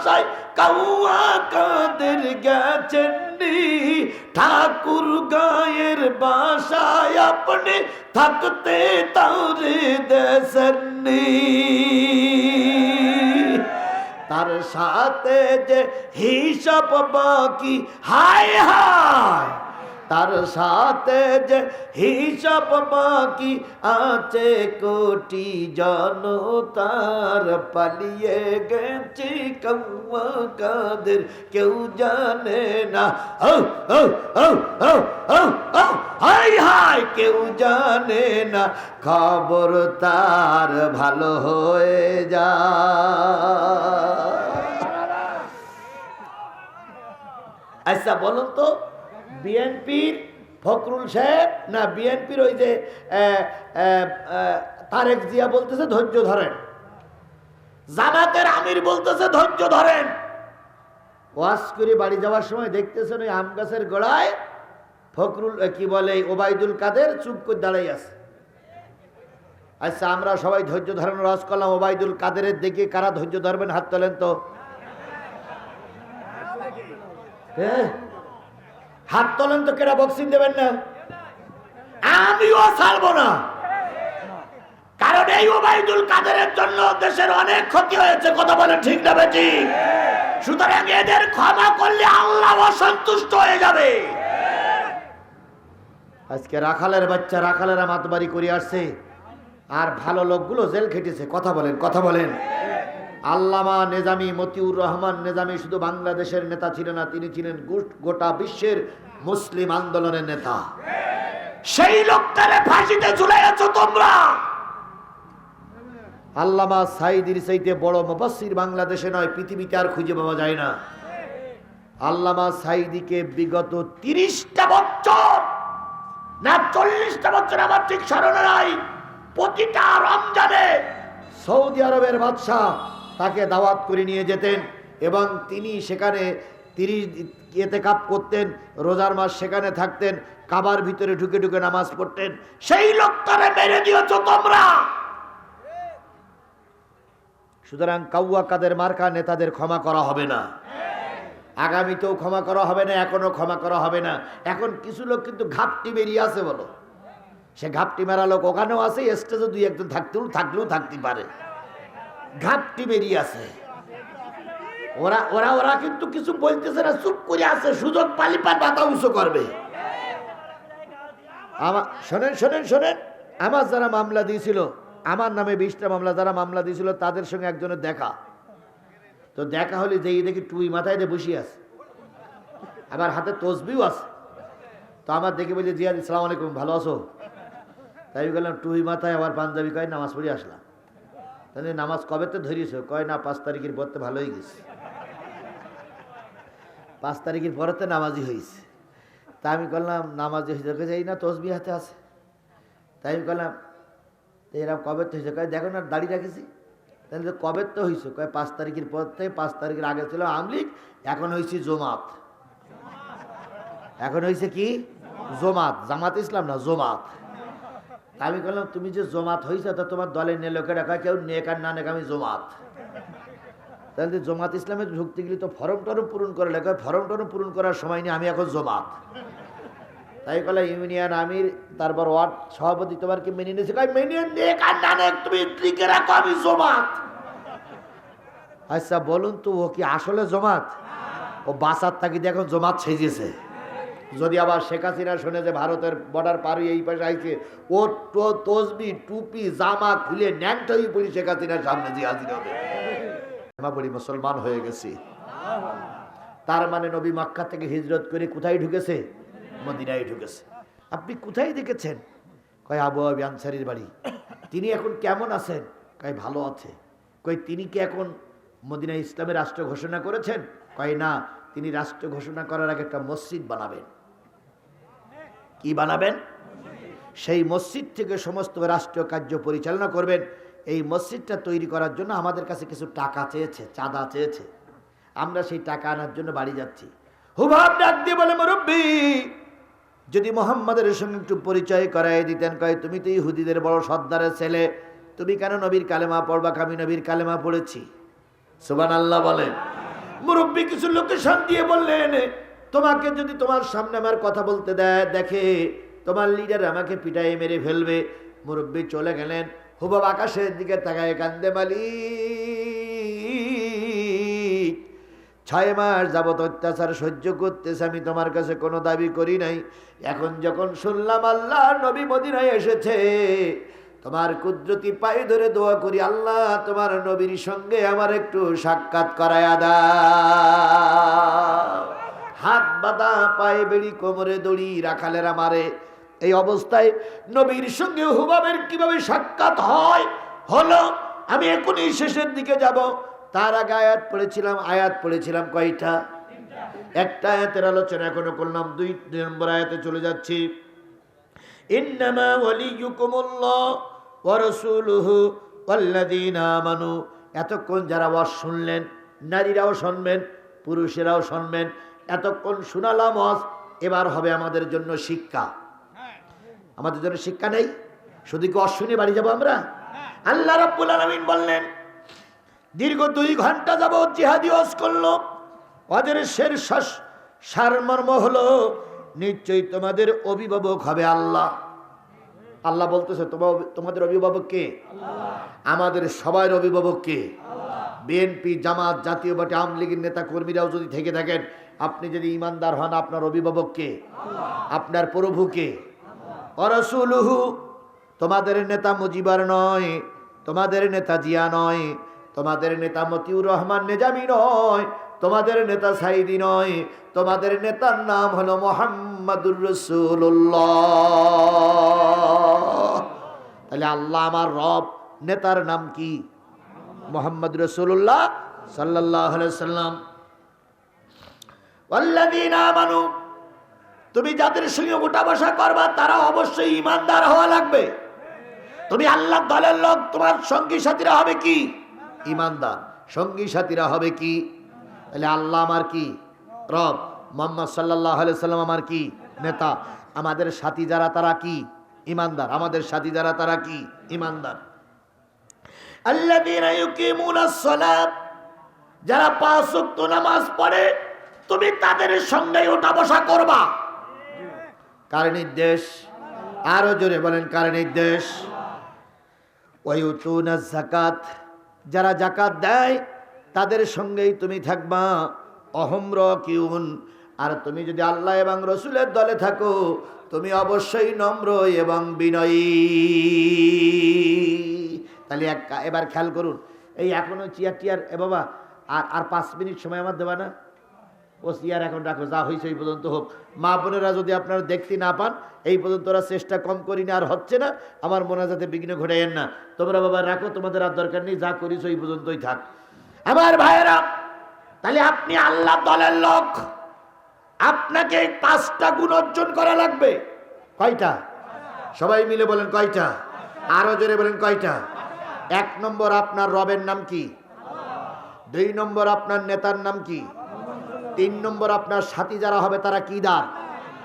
বাসায় কাউয়া কাদের গেছেন ঠাকুর গায়ের বাসায় আপনি থাকতে তারে দেশেননি তার সাথে যে হিসাব বাকি, হায় হায়! তার সাথে যে হিসাব বাকি আছে কোটি জন তার পালিয়ে গেছে কৌয়া কাদের, কেউ জানে না। ও হাই হাই, কেউ জানে না। খবর তার ভালো হয়ে যা আচ্ছা বলুন তো বিএনপির ফখরুল সাহেব, না, বিএনপির ওই যে তারেক জিয়া বলতেছে ধৈর্য ধরেন। জামাতের আমির বলতেছে ধৈর্য ধরেন। ওয়াশ করে বাড়ি যাওয়ার সময় দেখতেছেন ওই আম গাছের গোড়ায় ফখরুল কি বলে, ওবায়দুল কাদের চুপ করে দাঁড়াই আছে। আচ্ছা আমরা সবাই ধৈর্য ধারণ রস করলাম, ওবায়দুল কাদেরের দিকে কারা ধৈর্য ধরবেন, হাত তোলেন তো। হ্যাঁ? হাত তোলেন তো কেরা বক্সিং দেবেন না? আমিও ছাড়বো না। কারণ এই ওবায়দুল কাদেরের জন্য দেশের অনেক ক্ষতি হয়েছে, কথা বলে ঠিক না বেটি? সুতরাং এদের ক্ষমা করলে আল্লাহ অসন্তুষ্ট হয়ে যাবে। আজকে রাখালের বাচ্চা রাখালেরা মাতবাড়ি করে আসছে, আর ভালো লোকগুলো জেল খেটেছে, কথা বলেন কথা বলেন। আল্লামা নেজামি মতিউর রহমান নেজামি শুধু বাংলাদেশের নেতা ছিলেন না, তিনি ছিলেন গোটা বিশ্বের মুসলিম আন্দোলনের নেতা। সেই লোকটারে ফাঁসিতে ঝুলাইয়াছ তোমরা! আল্লামা সাইদির চাইতে বড় মুফাসসির বাংলাদেশে নয়, পৃথিবীতে আর খুঁজে পাওয়া যায় না। আল্লামা সাইদিকে বিগত তিরিশটা বছর না চল্লিশটা বছর আমার ঠিক স্মরণে নাই, প্রতিটা রমজানে সৌদি আরবের বাদশাহ তাকে দাওয়াত করে নিয়ে যেতেন এবং তিনি সেখানে তিরিশ এতে কাপ করতেন, রোজার মাস সেখানে থাকতেন, কাবার ভিতরে ঢুকে ঢুকে নামাজ পড়তেন। সেই লোকটারে মেরে দিয়েছ তোমরা! সুতরাং কাউয়া কাদের মার্কা নেতাদের ক্ষমা করা হবে না। আগামীতেও ক্ষমা করা হবে না, এখনও ক্ষমা করা হবে না। এখন কিছু লোক কিন্তু ঘাপটি বেরিয়ে আছে বলো। সে ঘাপটি মেরা লোক ওখানেও আছে স্টেজে দুই একজন থাকতেও থাকলেও থাকতে পারে। ঘাপটি বেরিয়ে আছে। ওরা ওরা ওরা কিন্তু কিছু বলতেছে না, চুপ করে আছে, সুযোগ পালিপার মাথা উঁচু করবে। আমার শোনেন শোনেন শোনেন, আমার যারা মামলা দিয়েছিল, আমার নামে বিশটা মামলা যারা মামলা দিয়েছিল, তাদের সঙ্গে একজনের দেখা। তো দেখা হলে যেই দেখি টুই মাথায় দিয়ে বসিয়ে আছে। আবার হাতে তসবিও আছে। তো আমার দেখে বলছে, জিয়াদ ইসলাম আলাইকুম, ভালো আছো? তাই বললাম, টুই মাথায় আবার পাঞ্জাবি কয়, নামাজ পড়ে আসলাম। তাহলে নামাজ কবে তো ধরিয়েছ? কয় না, পাঁচ তারিখের পর তো ভালোই গেছে। পাঁচ তারিখের পরে তো নামাজি হয়েছে। তা আমি করলাম নামাজি হয়েছে যাই না তসবি হাতে আছে। তাই আমি করলাম এরকম কবে তো হয়েছে? কয়, দেখো না, দাড়ি রাখেছি। তাহলে কবে তো হয়েছে? কয়, পাঁচ তারিখের পর থেকে পাঁচ তারিখের আগে ছিল আমলিক, এখন হয়েছে জমাত। এখন হয়েছে কি? জমাত। জামাত ইসলাম না, জমাত। তা আমি বললাম, তুমি যে জমাত হয়েছে তো তোমার দলের নে লোকেরা কয় কেউ নেক আর না নেক, আমি জমাত। তাহলে জমাত ইসলামে ঢুকতে গেলে তো ফর্ম টরম পূরণ করে লেখা, ফর্ম টরম পূরণ করার সময় নেই আমি এখন জমাত। তাই বলে ইউনিয়ন আমির, তারপর ওয়ার্ড সভাপতি তোমার কি মেনে নিয়েছে কয়, মেনে নেক আর না নেক, তুমি লিখে রাখো, আমি জমাত। আচ্ছা বলুন তো, ও কি আসলে জমাত? ও বাসার থাকি এখন জমাত সেজেছে। যদি আবার শেখ হাসিনা শুনে যে ভারতের বর্ডার পার এই পাশে আইছে, ও তসবি, টুপি, জামা খুলে ন্যাংটা হয়ে পড়ি শেখ হাসিনার সামনে দিয়ে হাজির হবে। আমরা বলি, মুসলমান হয়ে গেছি। তার মানে নবী মাক্কা থেকে হিজরত করে কোথায় ঢুকেছে? মদিনায় ঢুকেছে। আপনি কোথায় দেখেছেন? কয়, আবু আবি আনসারির বাড়ি। তিনি এখন কেমন আছেন? কয়, ভালো আছে। কই তিনি কি এখন মদিনা ইসলামের রাষ্ট্র ঘোষণা করেছেন? কয়, না, তিনি রাষ্ট্র ঘোষণা করার আগে একটা মসজিদ বানাবেন। কি বানাবেন? সেই মসজিদ থেকে সমস্ত রাষ্ট্রীয় কার্য পরিচালনা করবেন। এই মসজিদটা তৈরি করার জন্য আমাদের কাছে কিছু টাকা চেয়েছে, চাঁদা চেয়েছে। আমরা সেই টাকা আনার জন্য বাড়ি যাচ্ছি। হুভাব ডাক দিয়ে বলে, মুরব্বী, যদি মোহাম্মদের সঙ্গে একটু পরিচয় করাই দিতেন, কয়, তুমি তো ইহুদিদের বড় সর্দারের ছেলে। তুমি কেন নবীর কালেমা পড়বা আমি নবীর কালেমা পড়েছি? সুবান আল্লাহ বলেন মুরব্বী কিছু লোকেশন দিয়ে বললেন তোমাকে যদি তোমার সামনে আমার কথা বলতে দেয়, দেখে তোমার লিডার আমাকে পিটাই মেরে ফেলবে। মুরব্বী চলে গেলেন হুবাব আকাশের দিকে তাকায় কান্দে মালিক, ছয় মাস যাবত অত্যাচার সহ্য করতেছে, আমি তোমার কাছে কোনো দাবি করি নাই। এখন যখন শুনলাম আল্লাহ, নবী মদিনায় এসেছে, তোমার কুদরতি পায়ে ধরে দোয়া করি, আল্লাহ তোমার নবীর সঙ্গে আমার একটু সাক্ষাৎ করায়া দাও। হাত বাঁধা, পায়ে বেড়ি, কোমরে দড়ি, রাখালেরা মারে এই অবস্থায় নবীর সঙ্গে হুবাবের কীভাবে সাক্ষাৎ হয়, হলো আমি এখনই শেষের দিকে যাব। তার আগে আয়াত পড়েছিলাম আয়াত পড়েছিলাম কয়টা? একটা আয়াতের আলোচনা এখনও করলাম, দুই নম্বর আয়াতে চলে যাচ্ছি। ইন্নামা এতক্ষণ যারা ওয়াজ শুনলেন, নারীরাও শুনবেন, পুরুষেরাও শুনবেন এতক্ষণ শোনালাম ওয়াজ এবার হবে আমাদের জন্য শিক্ষা। আমাদের জন্য শিক্ষা নেই? শুধু কি অশ্বিনী বাড়ি যাব আমরা? আল্লাহ রাব্বুল আলামিন বললেন দীর্ঘ দুই ঘণ্টা যাবৎ জিহাদি ওয়াজ করল। ওদের শের শ্বাস সারমর্ম হলো নিশ্চয়ই তোমাদের অভিভাবক হবে আল্লাহ। আল্লাহ বলতেছে তোমাদের অভিভাবক কে? আমাদের সবার অভিভাবক কে? বিএনপি, জামাত, জাতীয় পার্টি, আওয়ামী লীগের নেতা কর্মীরাও যদি থেকে থাকেন, আপনি যদি ইমানদার হন, আপনার অভিভাবককে, আপনার প্রভুকে, অরসুলুহু, তোমাদের নেতা মুজিবার নয়, তোমাদের নেতা জিয়া নয়, তোমাদের নেতা মতিউর রহমান নেজামি নয়, তোমাদের নেতা সাইদি নয়, তোমাদের নেতার নাম হলো মোহাম্মদুর রসুল্লাহ তাহলে আল্লাহ আমার রব, নেতার নাম কি? মোহাম্মদ রসুল্লাহ সাল্লাহ সাল্লাম। তুমি যাদের সঙ্গে উঠা বসা করবা, তারা অবশ্যই ইমানদার হওয়া লাগবে। তুমি আল্লাহ দলের লোক, তোমার সঙ্গী সাথীরা হবে কি? ইমানদার সঙ্গী সাথীরা হবে কি? তাহলে আল্লাহ আমার কি? রব। মোহাম্মদ সাল্লাহ সাল্লাম আমার কি? নেতা। আমাদের সাথী যারা, তারা কি? ইমানদার আমাদের সাথী যারা, তারা কি? ইমানদার যারা পাঁচ ওয়াক্ত নামাজ পড়ে, তুমি তাদের সঙ্গে ওঠা বসা করবা। কার নির্দেশ? আরও জোরে বলেন, কার নির্দেশ? জাকাত যারা জাকাত দেয়, তাদের সঙ্গেই তুমি থাকবা। অহম্র কিউন আর তুমি যদি আল্লাহ এবং রসুলের দলে থাকো, তুমি অবশ্যই নম্র এবং বিনয়ী। তাহলে এক এবার খেয়াল করুন, এই এখনও চেয়ার টিয়ার, এ বাবা, আর আর পাঁচ মিনিট সময় আমার দেবা না। ও চেয়ার এখন রাখো, যা হয়েছে এই পর্যন্ত হোক। মা বোনেরা যদি আপনারা দেখতে না পান, এই পর্যন্ত ওরা চেষ্টা কম করি না, আর হচ্ছে না, আমার মনে যাতে বিঘ্ন ঘটাইয়েন না। তোমরা বাবা রাখো, তোমাদের আর দরকার নেই, যা করিস এই পর্যন্তই থাক। আমার ভাইয়েরা, তাহলে আপনি আল্লাহ দলের লোক। আপনাকে এই পাঁচটা গুণ অর্জন করা লাগবে। কয়টা? সবাই মিলে বলেন কয়টা? আরও জোরে বলেন কয়টা? এক নম্বর আপনার রবের নাম কি? দুই নম্বর আপনার নেতার নাম কি? তিন নম্বর আপনার সাথী যারা হবে তারা কি দার?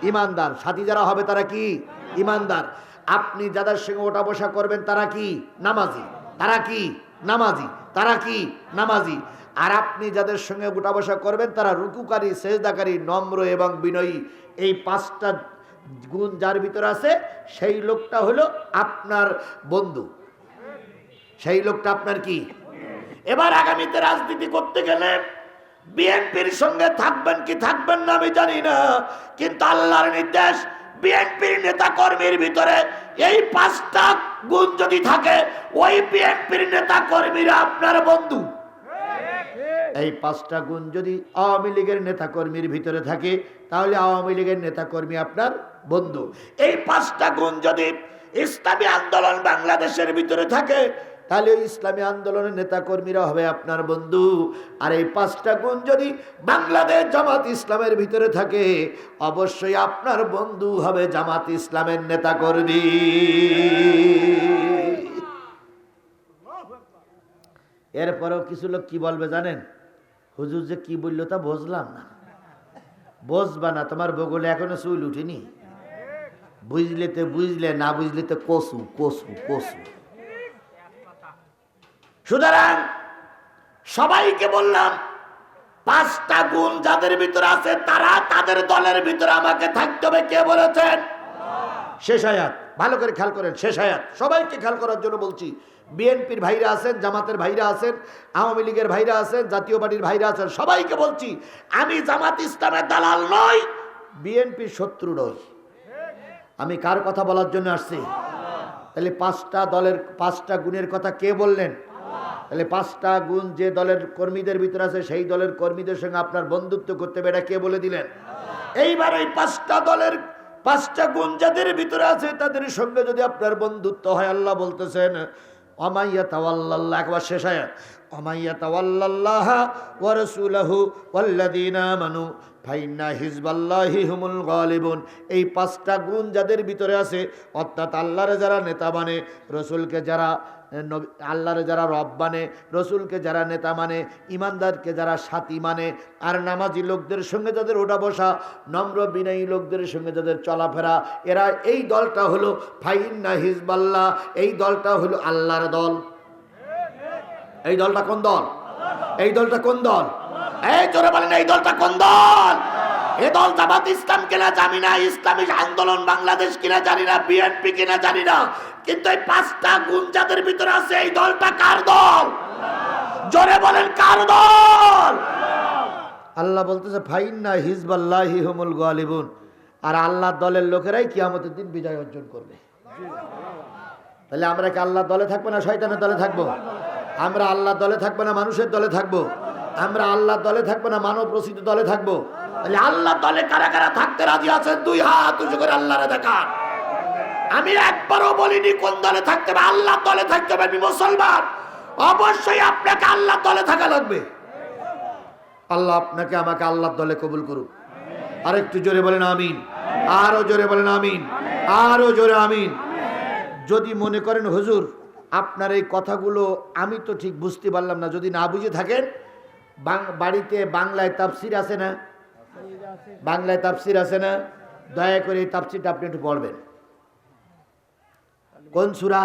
ইমানদার। সাথী যারা হবে তারা কি? ইমানদার। আপনি যাদের সঙ্গে ওঠা বসা করবেন তারা কি? নামাজি। তারা কি? নামাজি। তারা কি? নামাজি। আর আপনি যাদের সঙ্গে গোটা বসা করবেন তারা রুকুকারী, সেজদাকারী, নম্র এবং বিনয়ী। এই পাঁচটা গুণ যার ভিতরে আছে, সেই লোকটা হলো আপনার বন্ধু। সেই লোকটা আপনার কি? এবার আগামীতে রাজনীতি করতে গেলে বিএনপির সঙ্গে থাকবেন কি থাকবেন না আমি জানি না। কিন্তু আল্লাহর নির্দেশ, বিএনপির নেতা কর্মীর ভিতরে এই পাঁচটা গুণ যদি থাকে, ওই বিএনপির নেতা কর্মীরা আপনার বন্ধু। এই পাঁচটা গুণ যদি আওয়ামী লীগের নেতা কর্মীর ভিতরে থাকে, তাহলে আওয়ামী লীগের নেতা কর্মী আপনার বন্ধু। এই পাঁচটা গুণ যদি ইসলামী আন্দোলন বাংলাদেশের ভিতরে থাকে তাহলে ওই ইসলামী আন্দোলনের নেতা কর্মীরা হবে আপনার বন্ধু। আর এই পাঁচটা গুণ যদি বাংলাদেশ জামাত ইসলামের ভিতরে থাকে, অবশ্যই আপনার বন্ধু হবে জামাত ইসলামের নেতা কর্মী এরপরেও কিছু লোক কি বলবে জানেন? হুজুর যে কি বলল তা বুঝলাম না। বুঝবা না, তোমার বগলে এখনও চুল উঠিনি? বুঝলে তো বুঝলে, না বুঝলে তো কসু কসু কসু। সুতরাং সবাইকে বললাম, পাঁচটা গুণ যাদের ভিতরে আছে তারা তাদের দলের ভিতরে আমাকে থাকতে হবে। কে বলেছেন? শেষ আয়াত। ভালো করে খেয়াল করেন, শেষ আয়াত। সবাইকে খেয়াল করার জন্য বলছি, বিএনপির ভাইরা আছেন, জামাতের ভাইরা আছেন, আওয়ামী লীগের ভাইরা আছেন, জাতীয় পার্টির ভাইরা আছেন, সবাইকে বলছি, আমি জামাত ইসলামের দালাল নই, বিএনপির শত্রু নই। আমি কার কথা বলার জন্য আসছি? তাহলে পাঁচটা দলের, পাঁচটা গুণের কথা কে বললেন? তাহলে পাঁচটা গুণ যে দলের কর্মীদের ভিতরে আছে, সেই দলের কর্মীদের সঙ্গে আপনার বন্ধুত্ব করতে হবে, এটা কে বলে দিলেন? এইবার ওই পাঁচটা দলের পাঁচটা গুণ যাদের ভিতরে আছে, তাদের সঙ্গে যদি আপনার বন্ধুত্ব হয়, আল্লাহ বলতেছেন, অমাইয়া তাওয়াল্লাহ একবার শেষ আয়াত। অমাইয়া তাওয়াল্লাল্লাহ ওয়া রাসূলহু ওয়াল্লাযীনা আমানু, ফাইন্না হিজবাল্লাহি হুমুল গালিবুন। এই পাঁচটা গুণ যাদের ভিতরে আছে, অর্থাৎ আল্লাহর যারা নেতা মানে রসুলকে যারা আল্লাহরে যারা রব মানে রসুলকে যারা নেতা মানে ইমানদারকে যারা সাথী মানে আর নামাজি লোকদের সঙ্গে যাদের ওঠা বসা, নম্র বিনয়ী লোকদের সঙ্গে যাদের চলাফেরা, এরা এই দলটা হলো ফাইন্না হিজবাল্লাহ, এই দলটা হলো আল্লাহর দল। এই দলটা কোন দল? এই দলটা কোন দল? এই জোরে বলেন, এই দলটা কোন দল? এই দল জামাত ইসলাম কিনা জানি না, ইসলামিক আন্দোলন বাংলাদেশ কিনা জানি না বিএনপি কিনা জানি না। কিন্তু এই পাঁচটা গুণ যাদের ভিতরে আছে, এই দলটা কার দল? জোরে বলেন, কার দল? আল্লাহ বলতেছে ফাইন না হিজবাল্লাহি হুমুল গালিবুন। আর আল্লাহ দলের লোকেরাই কিয়ামতের দিন বিজয় অর্জন করবে। তাহলে আমরা কি আল্লাহ দলে থাকব না শয়তানের দলে থাকব? আমরা আল্লাহ দলে থাকব না মানুষের দলে থাকব? আমরা আল্লাহ দলে থাকব না মানব রচিত দলে থাকব? তাহলে আল্লাহ দলে কারা কারা থাকতে রাজি আছে? দুই হাত উঁচু করে আল্লাহরে দেখান। আমি একবারও বলিনি কোন দলে থাকতে হবে, আল্লাহ দলে থাকতে হবে। মুসলমান। অবশ্যই আপনাকে আল্লাহ দলে থাকা লাগবে। আল্লাহ আপনাকে, আমাকে আল্লাহর দলে কবুল করুক। আর একটু জোরে বলেন আমিন। আরও জোরে বলেন আমিন। আরও জোরে আমিন। যদি মনে করেন হুজুর আপনার এই কথাগুলো আমি তো ঠিক বুঝতে পারলাম না। যদি না বুঝে থাকেন বাড়িতে বাংলায় তাফসির আছে না? বাংলায় তাফসির আছে না? দয়া করে এই তাফসিরটা আপনি একটু পড়বেন। কোন সুরা?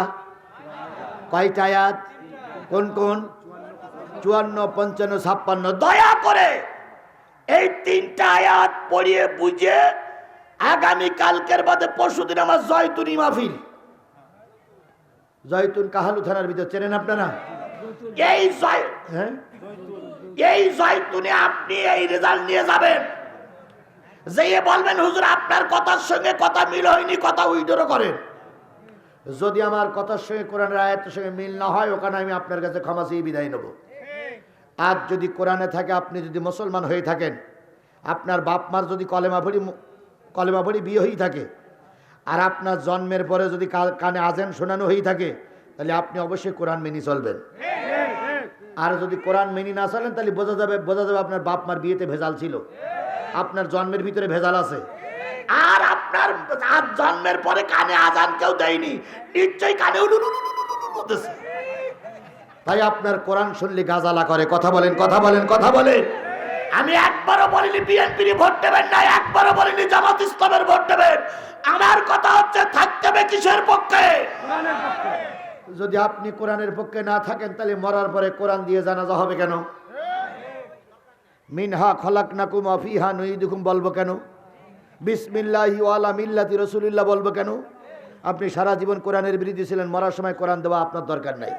কয়টা আয়াত? কোন কোন? চুয়ান্ন, পঞ্চান্ন, ছাপ্পান্ন। দয়া করে এই তিনটা আয়াত পড়িয়ে বুঝে আগামী কালকের বাদে পরশুদিন আমার জয় জয়তুনি মাহফিল। জয়তুন কাহালু থানার ভিতর চেনেন আপনারা? এই হ্যাঁ? এই জয়তুনে আপনি এই রেজাল্ট নিয়ে যাবেন। যেয়ে বলবেন হুজুর আপনার কথার সঙ্গে কথা মিল হয়নি কথা উইডোরও করেন। যদি আমার কথার সঙ্গে কোরআনের আয়াতের সঙ্গে মিল না হয় ওখানে আমি আপনার কাছে ক্ষমা চেয়ে বিদায় নেব। আর যদি কোরআনে থাকে আপনি যদি মুসলমান হয়ে থাকেন আপনার বাপ মার যদি কলেমা ভরি কলেমা ভরি বিয়ে হয়ে থাকে আর আপনার জন্মের পরে যদি কানে আজেন শোনানো হয়ে থাকে, তাহলে আপনি অবশ্যই কোরআন মেনে চলবেন। আর যদি কোরআন মেনে না চলেন, তাহলে বোঝা যাবে বোঝা যাবে আপনার বাপ মার বিয়েতে ভেজাল ছিল। আপনার জন্মের ভিতরে ভেজাল আছে। আর আপনার আর জন্মের পরে কানে আজান কেউ দেয়নি। নিশ্চয়ই কানে। তাই আপনার কোরআন শুনলে গাজালা করে কথা বলেন কথা বলেন কথা বলেন আমি একবারও বলিনি বিএনপির ভোট দেবেন না, একবারও বলিনি জামাত ইসলামের ভোট দেবেন। আমার কথা হচ্ছে থাকতে হবে কিসের পক্ষে? যদি আপনি কোরআনের পক্ষে না থাকেন, তাহলে মরার পরে কোরআন দিয়ে জানাজা হবে কেন? মিনহা খলাক নাকুম অফিহা নুইদুকুম বলব কেন? বিসমিল্লাহি ওয়ালা মিল্লাতি রসুলিল্লাহ বলব কেন? আপনি সারা জীবন কোরআনের বিরোধী ছিলেন, মরার সময় কোরআন দেওয়া আপনার দরকার নাই।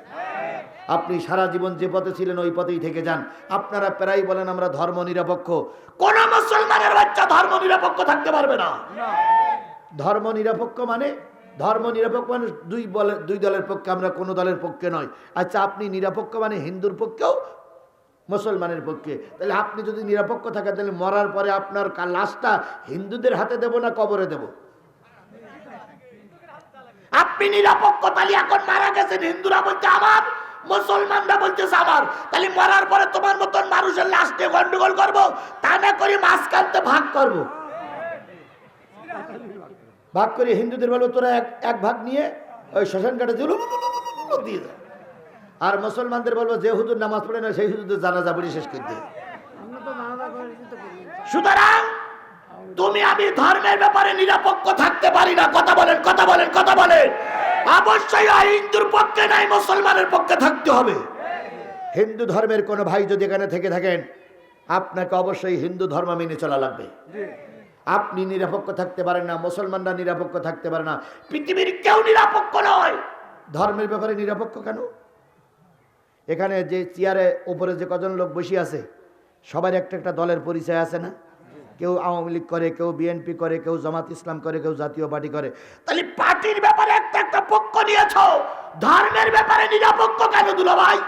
আপনি সারা জীবন যে পথে ছিলেন, ওই পথেই থেকে যান। আপনারা প্রায় বলেন, আমরা ধর্ম নিরপেক্ষ কোন মুসলমানের বাচ্চা ধর্ম নিরপেক্ষ থাকতে পারবে না। ধর্ম নিরপেক্ষ মানে ধর্ম নিরপেক্ষ মানে দুই বলে, দুই দলের পক্ষে, আমরা কোনো দলের পক্ষে নয়। আচ্ছা আপনি নিরপেক্ষ মানে হিন্দুর পক্ষেও মুসলমানের পক্ষে। তাহলে আপনি যদি নিরপেক্ষ থাকেন, তাহলে মরার পরে আপনার লাশটা হিন্দুদের হাতে দেব না কবরে দেব? আপনি নিরপেক্ষ তাহলে এখন মারা গেছেন। হিন্দুরা বলছে, আমার মুসলমানরা বলতেছে আমার, তাহলে মরার পরে তোমার মতন মানুষের লাশ নিয়ে গন্ডগোল করব? তা না করি মাঝখানতে ভাগ করব। ভাগ করে হিন্দুদের বলব তোরা এক এক ভাগ নিয়ে ওই শ্মশান কাটে দিয়ে দেয়। আর মুসলমানদের বলব, যে হুজুর নামাজ পড়ে না, সেই হুজুরদের জানাজা পড়ি শেষ করে দিয়ে সুতরাং তুমি আমি ধর্মের ব্যাপারে নিরপেক্ষ থাকতে পারি না। কথা বলেন কথা বলেন কথা বলেন। অবশ্যই হিন্দুর পক্ষে নাই মুসলমানের পক্ষে থাকতে হবে। হিন্দু ধর্মের কোনো ভাই যদি এখানে থেকে থাকেন আপনাকে অবশ্যই হিন্দু ধর্ম মেনে চলা লাগবে। আপনি নিরাপক্ষ থাকতে পারেন না মুসলমানরা নিরাপক্ষ থাকতে পারে না। পৃথিবীর কেউ নিরাপক্ষ নয়। ধর্মের ব্যাপারে নিরাপক্ষ কেন? এখানে যে চেয়ারে উপরে যে কজন লোক বসে আছে সবার একটা একটা দলের পরিচয় আছে না? কেউ আওয়ামী লীগ করে, কেউ বিএনপি করে, কেউ জামাত ইসলাম করে, কেউ জাতীয় পার্টি করে। তাহলে পার্টির ব্যাপারে একটা একটা পক্ষ নিয়েছ। ধর্মের ব্যাপারে নিরাপক্ষ কেন দুলা ভাই?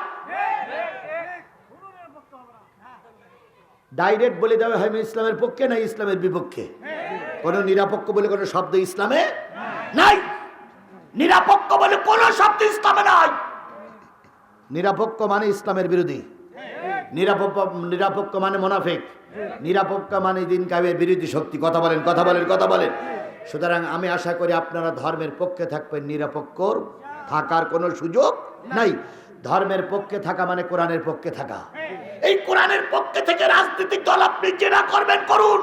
ডাইরেক্ট বলে দেওয়া হয় ইসলামের পক্ষে না ইসলামের বিপক্ষে? কোনো নিরাপক্ষ বলে কোনো শব্দ ইসলামে নাই। নিরাপক্ষ বলে কোনো শব্দ ইসলামে নাই। নিরাপক্ষ মানে ইসলামের বিরোধী। নিরাপক্ষ নিরাপক্ষ মানে মোনাফেক। নিরাপক্ষ মানে দিন কাবের বিরোধী শক্তি। কথা বলেন কথা বলেন কথা বলেন। সুতরাং আমি আশা করি আপনারা ধর্মের পক্ষে থাকবেন নিরাপক্ষর থাকার কোনো সুযোগ নাই। ধর্মের পক্ষে থাকা মানে কোরআনের পক্ষে থাকা। এই কোরআনের পক্ষে থেকে রাজনৈতিক দল আপনি জেরা করবেন, করুন।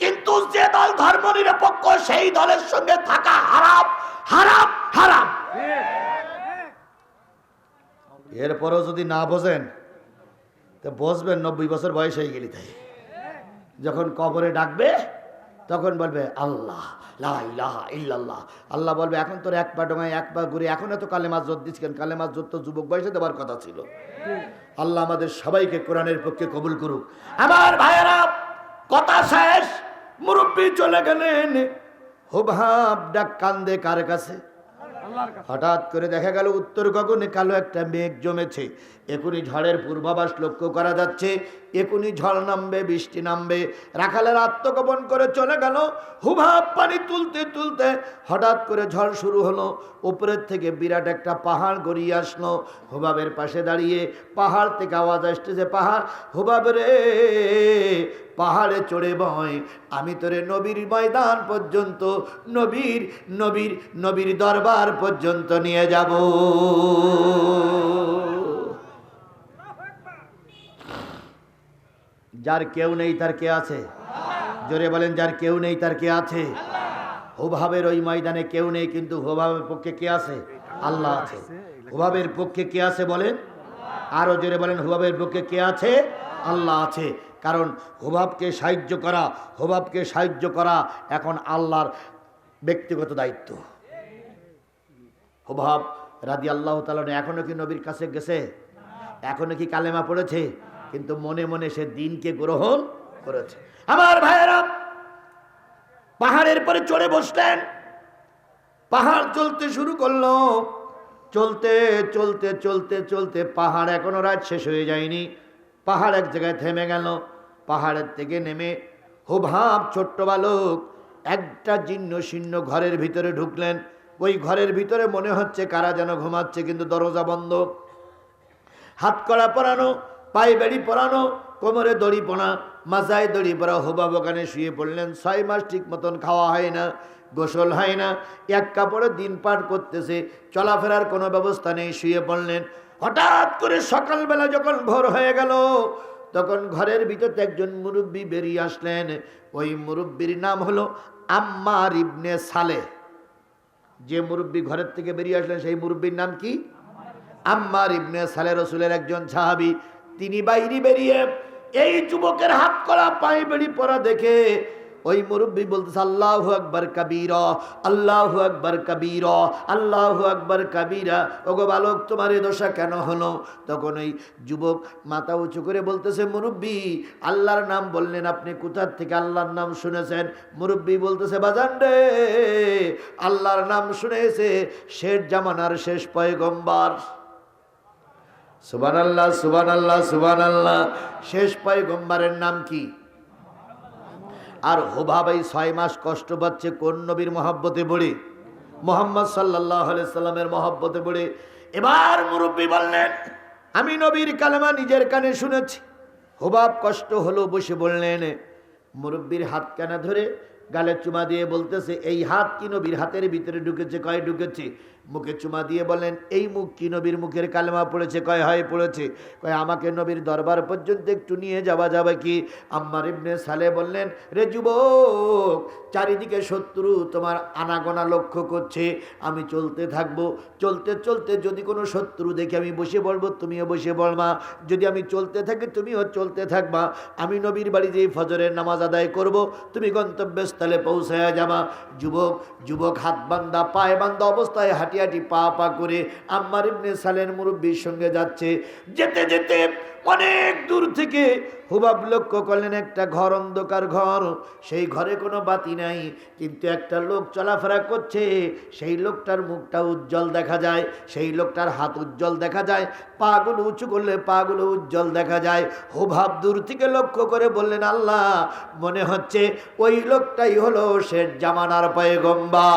কিন্তু যে দল ধর্ম নিরপেক্ষ, সেই দলের সঙ্গে থাকা হারাম হারাম হারাম। এরপরও যদি না বোঝেন তো বসবেন, নব্বই বছর বয়স হয়ে গেলি তাই। যখন কবরে ডাকবে, তখন বলবে, আল্লাহ, লা ইলাহা ইল্লাল্লাহ। আল্লাহ বলবে, এখন তোর এক পা ডোঙায়, এক পা ঘুরে, এখন এত কালেমাজ জোর দিচ্ছেন কালেমাজ জোর তো যুবক বয়সে দেওয়ার কথা ছিল। আল্লাহ আমাদের সবাইকে কোরআনের পক্ষে কবুল করুক। আমার ভাইয়েরা, কথা শেষ। মুরব্বী চলে গেলেন। হুবহাব ডাক কান্দে কার কাছে? হঠাৎ করে দেখা গেল উত্তর গগনে কালো একটা মেঘ জমেছে। এখনই ঝড়ের পূর্বাভাস লক্ষ্য করা যাচ্ছে। এখনই ঝড় নামবে, বৃষ্টি নামবে। রাখালের আত্মগোপন করে চলে গেল। হুভাব পানি তুলতে তুলতে হঠাৎ করে ঝড় শুরু হলো। উপরের থেকে বিরাট একটা পাহাড় গড়িয়ে আসলো। হুবাবের পাশে দাঁড়িয়ে পাহাড় থেকে আওয়াজ আসতেছে, পাহাড়, হুবাব রে পাহাড়ে চড়ে বয়। আমি তোরে নবীর ময়দান পর্যন্ত, নবীর নবীর নবীর দরবার পর্যন্ত নিয়ে যাব। যার কেউ নেই তার কে আছে? জোরে বলেন, যার কেউ নেই তার কে আছে? হুভাবের ওই ময়দানে কেউ নেই, কিন্তু হুভাবের পক্ষে কে আছে? আল্লাহ আছে। হুভাবের পক্ষে কে আছে বলেন? আরও জোরে বলেন হুভাবের পক্ষে কে আছে? আল্লাহ আছে। কারণ হুবাবকে সাহায্য করা, হুবাবকে সাহায্য করা এখন আল্লাহর ব্যক্তিগত দায়িত্ব। হুবাব রাদি আল্লাহ তালন এখনও কি নবীর কাছে গেছে? এখনও কি কালেমা পড়েছে? কিন্তু মনে মনে সে দিনকে গ্রহণ করেছে। আমার ভাইয়েরা, পাহাড়ের পরে চড়ে বসলেন। পাহাড় চলতে শুরু করল। চলতে চলতে চলতে চলতে পাহাড় এখনও রাত শেষ হয়ে যায়নি। পাহাড় এক জায়গায় থেমে গেল। পাহাড়ের থেকে নেমে হুভাব ছোট্ট বালক! একটা জীর্ণ শীর্ণ ঘরের ভিতরে ঢুকলেন। ওই ঘরের ভিতরে মনে হচ্ছে কারা যেন ঘুমাচ্ছে, কিন্তু দরজা বন্ধ। হাত কড়া পরানো, পায়ে বেড়ি পরানো, কোমরে দড়ি পোনা মাথায় দড়ি পরা হোবা বাগানে শুয়ে পড়লেন। ছয় মাস ঠিক মতন খাওয়া হয় না, গোসল হয় না, এক কাপড়ে দিন পার করতেছে, চলাফেরার কোনো ব্যবস্থা নেই, শুয়ে পড়লেন। হঠাৎ করে সকালবেলা যখন ভোর হয়ে গেল তখন ঘরের ভিতরে একজন মুরব্বী বেরিয়ে আসলেন। ওই মুরব্বীর নাম হলো আম্মার ইবনে সালে যে মুরব্বী ঘরের থেকে বেরিয়ে আসলেন, সেই মুরব্বীর নাম কি? আম্মার ইবনে সালে রসুলের একজন সাহাবি। তিনি বাইরে বেরিয়ে এই যুবকের হাত করা, পায়ে বেড়ি পরা দেখে ওই মুরব্বী বলতেছে, আল্লাহ আকবর কবির, আল্লাহ আকবর কবির, আল্লাহ আকবর কবিরা। ওগো বালক, তোমার এ দশা কেন হলো? তখন ওই যুবক মাথা উঁচু করে বলতেছে, মুরব্বী, আল্লাহর নাম বললেন আপনি কোথার থেকে আল্লাহর নাম শুনেছেন? মুরব্বী বলতেছে, বাজান রে, আল্লাহর নাম শুনেছে শেষ জামানার শেষ পয়গম্বার। সুবান আল্লাহ সুবান আল্লাহ সুবান আল্লাহ শেষ পয়গম্বারের নাম কি? আর হোভাবাই ছয় মাস কষ্ট পাচ্ছে কোন নবীর মহাব্বতে পড়ে? মোহাম্মদ সাল্লাহ সাল্লামের মহাব্বতে পড়ে। এবার মুরব্বী বললেন, আমি নবীর কালেমা নিজের কানে শুনেছি। হোবাব কষ্ট হলো বসে বললেন, মুরব্বীর হাত কানা ধরে গালে চুমা দিয়ে বলতেছে, এই হাত কি নবীর হাতের ভিতরে ঢুকেছে? কয় ঢুকেছে? মুখে চুমা দিয়ে বলেন এই মুখ কি নবীর মুখের কালেমা পড়েছে? কয়, হয়, পড়েছে। কয়, আমাকে নবীর দরবার পর্যন্ত একটু নিয়ে যাওয়া যাবে কি? আম্মার ইবনে সালে বললেন, রে যুবক, চারিদিকে শত্রু তোমার আনাগোনা লক্ষ্য করছে। আমি চলতে থাকব। চলতে চলতে যদি কোনো শত্রু দেখে আমি বসে পড়ব, তুমিও বসে পড়বা। যদি আমি চলতে থাকি, তুমিও চলতে থাকবা। আমি নবীর বাড়ি যেই ফজরের নামাজ আদায় করব। তুমি গন্তব্যস্থলে পৌঁছায়া যাবা। যুবক যুবক হাত বান্ধা পায়ে বান্ধা অবস্থায় হাঁটি হাঁটি পা পা করে আম্মার ইবনে সালের মুরব্বীর সঙ্গে যাচ্ছে। যেতে যেতে অনেক দূর থেকে হুবাব লক্ষ্য করলেন, একটা ঘর অন্ধকার ঘর, সেই ঘরে কোনো বাতি নাই, কিন্তু একটা লোক চলাফেরা করছে, সেই লোকটার মুখটা উজ্জ্বল দেখা যায়, সেই লোকটার হাত উজ্জ্বল দেখা যায়, পাগুলো উঁচু করলে পাগুলো উজ্জ্বল দেখা যায়। হুভাব দূর থেকে লক্ষ্য করে বললেন, আল্লাহ, মনে হচ্ছে ওই লোকটাই হলো শেষ জামানার পায়ে গম্বা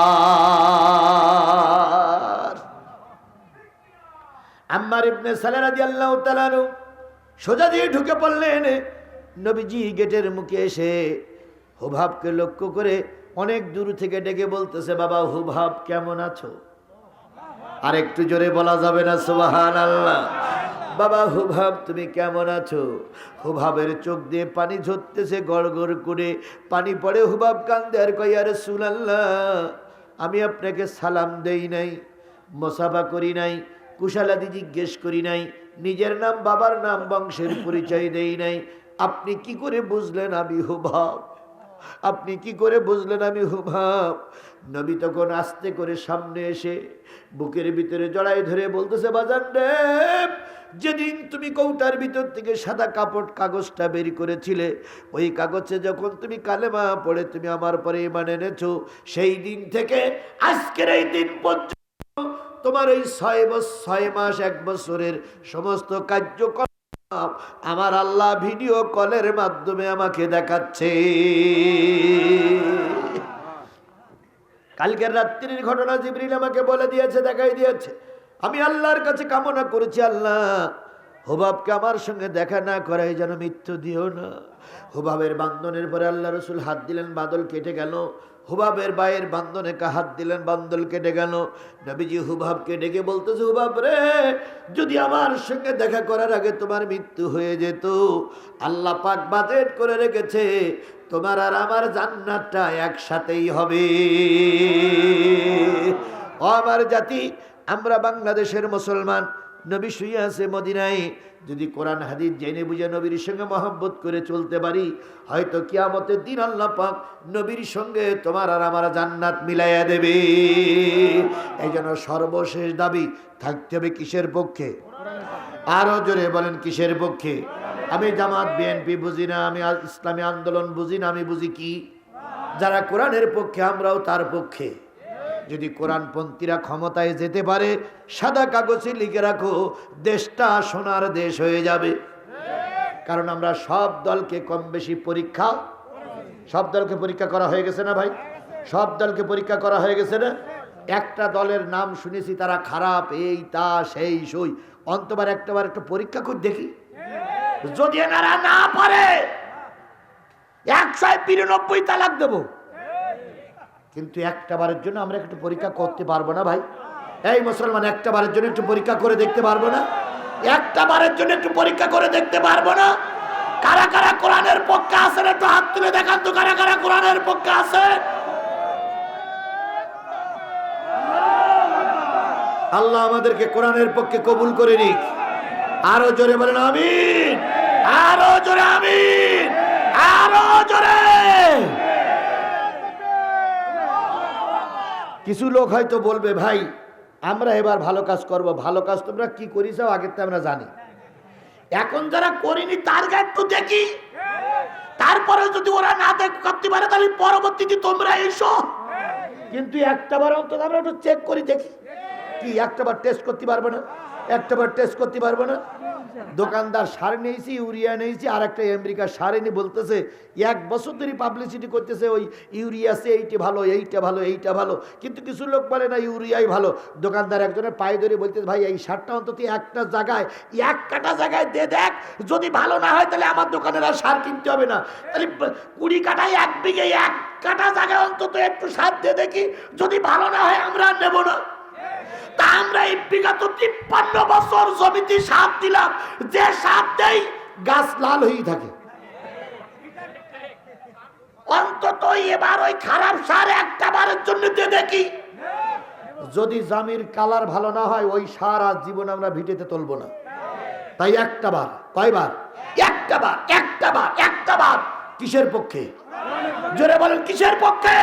আম্মার ইবনে সালেরাদি আল্লাহ তালানু সোজা দিয়ে ঢুকে পড়লেন। নবীজি গেটের মুখে এসে হুভাবকে লক্ষ্য করে অনেক দূর থেকে ডেকে বলতেছে, বাবা হুভাব কেমন আছো? আর একটু জোরে বলা যাবে না সুবাহান আল্লাহ বাবা হুভাব তুমি কেমন আছো? হুভাবের চোখ দিয়ে পানি ঝরতেছে গড় গড় করে পানি পড়ে হুভাব কান্দে, আর কই আরে সুলাল্লাহ আমি আপনাকে সালাম দেই নাই, মোসাফা করি নাই কুশালাদি জিজ্ঞেস করি নাই, নিজের নাম, বাবার নাম, বংশের পরিচয় দেই নাই। আপনি কি করে বুঝলেন আমি হুভাব আপনি কি করে বুঝলেন আমি হুভাব নবী তখন আস্তে করে সামনে এসে বুকের ভিতরে জড়াই ধরে বলতেছে, বাজান রে যেদিন তুমি কৌটার ভিতর থেকে সাদা কাপড় কাগজটা বের করেছিলে, ওই কাগজে যখন তুমি কালেমা পড়ে তুমি আমার পরে মানে এনেছো, সেই দিন থেকে আজকের এই দিন পর্যন্ত তোমার এই ছয় বছর ছয় মাস, এক বছরের সমস্ত কার্যকলাপ আমার আল্লাহ ভিডিও কলের মাধ্যমে আমাকে দেখাচ্ছে। কালকের রাত্রির ঘটনা জিবরিল আমাকে বলে দিয়েছে, দেখাই দিয়েছে। আমি আল্লাহর কাছে কামনা করেছি, আল্লাহ, হুবাবকে আমার সঙ্গে দেখা না করাই যেন মৃত্যু দিও না। হুবাবের বান্ধনের পরে আল্লাহ রসুল হাত দিলেন, বাদল কেটে গেল। হুবাবের বায়ের বান্ধনে কা হাত দিলেন, বান্দল কেটে গেল। নবীজি হুবাবকে ডেকে বলতেছে, হুবাব রে, যদি আমার সঙ্গে দেখা করার আগে তোমার মৃত্যু হয়ে যেত, আল্লাহ পাক বাজেট করে রেখেছে, তোমার আর আমার জান্নাতটা একসাথেই হবে। ও আমার জাতি, আমরা বাংলাদেশের মুসলমান নবী শুয়ে আছে মদিনায়। যদি কোরআন, হাদিস জেনে বুঝে নবীর সঙ্গে মহব্বত করে চলতে পারি, হয়তো কিয়ামতের দিন আল্লাহ পাক নবীর সঙ্গে তোমার আর আমার জান্নাত মিলাইয়া দেবে। এই জন্য সর্বশেষ দাবি, থাকতে হবে কিসের পক্ষে? আরও জোরে বলেন কিসের পক্ষে? আমি জামাত, বিএনপি বুঝি না, আমি ইসলামী আন্দোলন বুঝি না, আমি বুঝি কি? যারা কোরআনের পক্ষে, আমরাও তার পক্ষে। যদি কোরআনপন্থীরা ক্ষমতায় যেতে পারে, সাদা কাগজে লিখে রাখো, দেশটা সোনার দেশ হয়ে যাবে। কারণ আমরা সব দলকে কম বেশি পরীক্ষা, সব দলকে পরীক্ষা করা হয়ে গেছে না ভাই? সব দলকে পরীক্ষা করা হয়ে গেছে না? একটা দলের নাম শুনেছি, তারা খারাপ, এই, তা, সেই, সই। অন্তবার একটাবার একটা পরীক্ষা করে দেখি। যদি এনারা না পারে, একশো বিরানব্বই তালাক দেবো। কিন্তু একটা বারের জন্য আমরা একটু পরীক্ষা করতে পারব না ভাই। এই মুসলমান একটা বারের জন্য একটু পরীক্ষা করে দেখতে পারব না। একটা বারের জন্য একটু পরীক্ষা করে দেখতে পারব না। কারা কারা কোরআনের পক্ষে আছেন একটু হাত তুলে দেখান তো, কারা কারা কোরআনের পক্ষে আছে আল্লাহ আমাদেরকে কোরআনের পক্ষে কবুল করে নিক। আরও জোরে বলেন, আমিন। আরও জোরে, আমিন। আরও জোরে। কিছু লোক হয়তো বলবে, ভাই, আমরা এবার ভালো কাজ করব, ভালো কাজ তোমরা কি করিস আগের তো আমরা জানি। এখন যারা করিনি, তার গায়ে একটু দেখি। তারপরে যদি ওরা না দেখ করতে পারে, তাহলে পরবর্তীতে তোমরা এসো। কিন্তু একটা বার অন্তত আমরা একটু চেক করি, দেখি। কি একটা বার টেস্ট করতে পারবে না? একটা বার টেস্ট করতে পারব না। দোকানদার সার নিয়েছি, ইউরিয়া নিয়েছি আর একটা আমেরিকা সারে নি বলতেছে, এক বছর ধরে পাবলিসিটি করতেছে ওই ইউরিয়া সে এইটা ভালো এইটা ভালো এইটা ভালো। কিন্তু কিছু লোক বলে না, ইউরিয়াই ভালো। দোকানদার একজনের পায়ে ধরে বলতেছে, ভাই, এই সারটা অন্তত একটা জায়গায়, এক কাটা জায়গায় দে দেখ, যদি ভালো না হয় তাহলে আমার দোকানের আর সার কিনতে হবে না। তাহলে কুড়ি কাটায় এক বিঘে এক কাটা জায়গায় অন্তত একটু সার দিয়ে দেখি, যদি ভালো না হয় আমরা আর নেব না। তা আমরা এই বিগত তিপ্পান্ন বছর জমিতে সাপ দিলাম। যে সাপ দেই, গাছ লাল হয়েই থাকে। অন্তত এবার ওই খারাপ সার একটা বারের জন্য দিয়ে দেখি। যদি জামির কালার ভালো না হয়, ওই সার আজ জীবন আমরা ভিটেতে তুলবো না। তাই একটা বার কয়বার? একটা বার একটা বার একটা বার কিসের পক্ষে? জোরে বলেন, কিসের পক্ষে?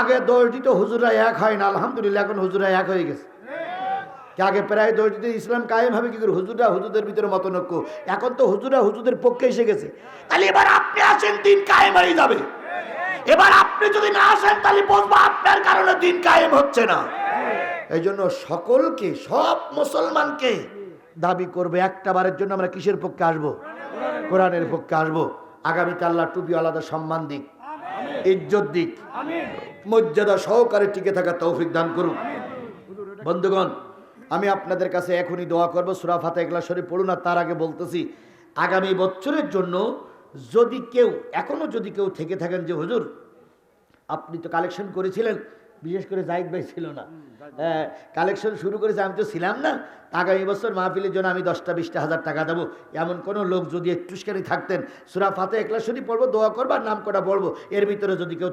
আগে দোষ দিত হুজুরা এক হয় না, আলহামদুলিল্লাহ, এখন হুজুরা এক হয়ে গেছে। আগে প্রায় দোষ ইসলাম কায়েম হবে কি করে হুজুরা হুজুদের ভিতরে মতনৈক্য। এখন তো হুজুরা হুজুদের পক্ষে এসে গেছে। তাহলে এবার আপনি আসেন, দিন কায়েম হয়ে যাবে। এবার আপনি যদি না আসেন, তাহলে বসবো আপনার কারণে দিন কায়েম হচ্ছে না। এই জন্য সকলকে, সব মুসলমানকে দাবি করবে, একটা বারের জন্য আমরা কিসের পক্ষে আসব? কোরআনের পক্ষে আসব। আগামীতে আল্লাহ টুপি আলাদা সম্মান দিক। ইজ্জত দিক। মর্যাদা সহকারে টিকে থাকা তৌফিক দান করুন বন্ধুগণ আমি আপনাদের কাছে এখনই দোয়া করব সুরা ফাতে একলা শরীফ পড়ুন আর তার আগে বলতেছি আগামী বছরের জন্য যদি কেউ এখনও যদি কেউ থেকে থাকেন যে হুজুর আপনি তো কালেকশন করেছিলেন বিশেষ করে জাহিদ ভাই ছিল না। কালেকশন শুরু করেছে, আমি তো ছিলাম না। আগামী বছর মাহফিলের জন্য আমি দশটা, বিশটা হাজার টাকা দেবো। এমন কোনো লোক যদি একটুখানি থাকতেন, সুরা ফাতে একলা পড়ব, দোয়া করবার নাম করা পড়ব। এর ভিতরে যদি কেউ